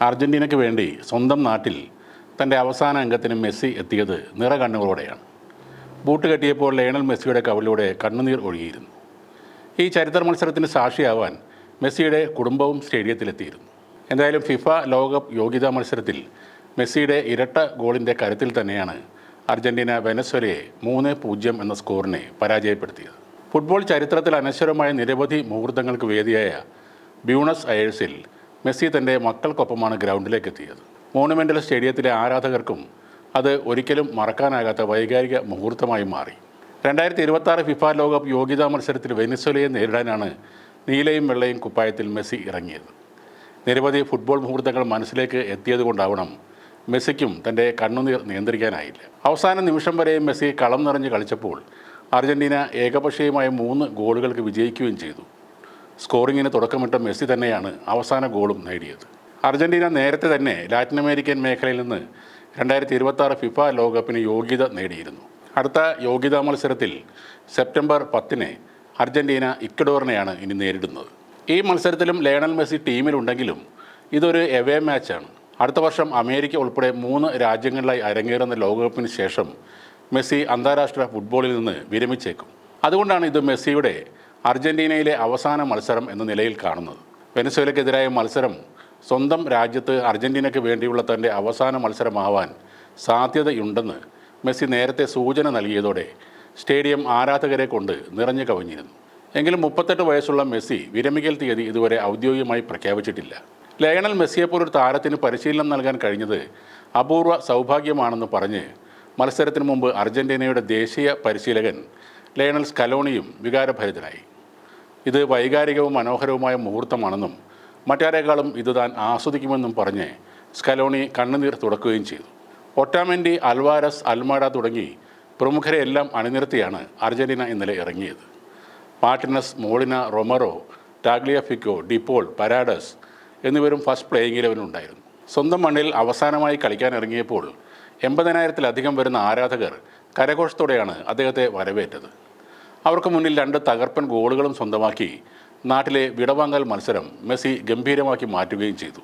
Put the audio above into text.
അർജന്റീനയ്ക്ക് വേണ്ടി സ്വന്തം നാട്ടിൽ തന്റെ അവസാന അംഗത്തിന് മെസ്സി എത്തിയത് നിറകണ്ണുകളോടെയാണ്. ബൂട്ട് കെട്ടിയപ്പോൾ ലയണൽ മെസ്സിയുടെ കവലിലൂടെ കണ്ണുനീർ ഒഴുകിയിരുന്നു. ഈ ചരിത്ര മത്സരത്തിന് സാക്ഷിയാവാൻ മെസ്സിയുടെ കുടുംബവും സ്റ്റേഡിയത്തിലെത്തിയിരുന്നു. എന്തായാലും ഫിഫ ലോകകപ്പ് യോഗ്യതാ മത്സരത്തിൽ മെസ്സിയുടെ ഇരട്ട ഗോളിന്റെ കരുത്തിൽ തന്നെയാണ് അർജന്റീന വെനസ്വലയെ മൂന്ന് പൂജ്യം എന്ന സ്കോറിനെ പരാജയപ്പെടുത്തിയത്. ഫുട്ബോൾ ചരിത്രത്തിൽ അനശ്വരമായ നിരവധി മുഹൂർത്തങ്ങൾക്ക് വേദിയായ ബ്യൂണസ് അയേഴ്സിൽ മെസ്സി തന്റെ മക്കൾക്കൊപ്പമാണ് ഗ്രൗണ്ടിലേക്ക് എത്തിയത് മോണുമെന്റൽ സ്റ്റേഡിയത്തിലെ ആരാധകർക്കും അത് ഒരിക്കലും മറക്കാനാകാത്ത വൈകാരിക മുഹൂർത്തമായി മാറി. രണ്ടായിരത്തി ഇരുപത്തി ഫിഫ ലോകകപ്പ് യോഗ്യതാ മത്സരത്തിൽ വെനിസ്വലയെ നേരിടാനാണ് നീലയും വെള്ളയും കുപ്പായത്തിൽ മെസ്സി ഇറങ്ങിയത്. നിരവധി ഫുട്ബോൾ മുഹൂർത്തങ്ങൾ മനസ്സിലേക്ക് എത്തിയതുകൊണ്ടാവണം മെസ്സിക്കും തന്റെ കണ്ണുനീർ നിയന്ത്രിക്കാനായില്ല. അവസാന നിമിഷം വരെയും മെസ്സി കളം നിറഞ്ഞ് കളിച്ചപ്പോൾ അർജന്റീന ഏകപക്ഷീയമായ മൂന്ന് ഗോളുകൾക്ക് വിജയിക്കുകയും ചെയ്തു. സ്കോറിങ്ങിന് തുടക്കമിട്ട മെസ്സി തന്നെയാണ് അവസാന ഗോളും നേടിയത്. അർജന്റീന നേരത്തെ തന്നെ ലാറ്റിൻ അമേരിക്കൻ മേഖലയിൽ നിന്ന് രണ്ടായിരത്തി ഇരുപത്തി ഫിഫ ലോകകപ്പിന് യോഗ്യത നേടിയിരുന്നു. അടുത്ത യോഗ്യതാ മത്സരത്തിൽ സെപ്റ്റംബർ പത്തിന് അർജന്റീന ഇക്വഡോറിനെയാണ് ഇനി നേരിടുന്നത്. ഈ മത്സരത്തിലും ലയണൽ മെസ്സി ടീമിലുണ്ടെങ്കിലും ഇതൊരു എവേ മാച്ചാണ് അടുത്ത വർഷം അമേരിക്ക ഉൾപ്പെടെ മൂന്ന് രാജ്യങ്ങളിലായി അരങ്ങേറുന്ന ലോകകപ്പിന് ശേഷം മെസ്സി അന്താരാഷ്ട്ര ഫുട്ബോളിൽ നിന്ന് വിരമിച്ചേക്കും. അതുകൊണ്ടാണ് ഇത് മെസ്സിയുടെ അർജന്റീനയിലെ അവസാന മത്സരം എന്ന നിലയിൽ കാണുന്നത്. വെനസ്വേലക്കെതിരായ മത്സരം സ്വന്തം രാജ്യത്ത് അർജന്റീനയ്ക്ക് വേണ്ടിയുള്ള തന്റെ അവസാന മത്സരമാവാൻ സാധ്യതയുണ്ടെന്ന് മെസ്സി നേരത്തെ സൂചന നൽകിയതോടെ സ്റ്റേഡിയം ആരാധകരെ കൊണ്ട് നിറഞ്ഞു കവിഞ്ഞിരുന്നു. എങ്കിലും മുപ്പത്തെട്ട് വയസ്സുള്ള മെസ്സി വിരമിക്കൽ തീയതി ഇതുവരെ ഔദ്യോഗികമായി പ്രഖ്യാപിച്ചിട്ടില്ല. ലയണൽ മെസ്സിയെപ്പോലൊരു താരത്തിന് പരിശീലനം നൽകാൻ കഴിഞ്ഞത് അപൂർവ സൗഭാഗ്യമാണെന്ന് പറഞ്ഞ് മത്സരത്തിന് മുമ്പ് അർജന്റീനയുടെ ദേശീയ പരിശീലകൻ ലയണൽ സ്കലോണിയും വികാരഭരിതനായി. ഇത് വൈകാരികവും മനോഹരവുമായ മുഹൂർത്തമാണെന്നും മറ്റാരേക്കാളും ഇത് താൻ ആസ്വദിക്കുമെന്നും പറഞ്ഞ് സ്കലോണി കണ്ണുനീർ തുടക്കുകയും ചെയ്തു. ഒട്ടാമെൻഡി അൽവാരസ് അൽമാഡ തുടങ്ങി പ്രമുഖരെ എല്ലാം അണിനിരത്തിയാണ് അർജന്റീന ഇന്നലെ ഇറങ്ങിയത്. Martinez Molina Romero Tagliafico De Paul Paredes എന്നിവരും ഫസ്റ്റ് പ്ലേയിങ് ഇലവനുണ്ടായിരുന്നു സ്വന്തം മണ്ണിൽ അവസാനമായി കളിക്കാൻ ഇറങ്ങിയപ്പോൾ എൺപതിനായിരത്തിലധികം വരുന്ന ആരാധകർ കരഘോഷത്തോടെയാണ് അദ്ദേഹത്തെ വരവേറ്റത്. അവർക്ക് മുന്നിൽ രണ്ട് തകർപ്പൻ ഗോളുകളും സ്വന്തമാക്കി നാട്ടിലെ വിടവാങ്ങൽ മത്സരം മെസ്സി ഗംഭീരമാക്കി മാറ്റുകയും ചെയ്തു.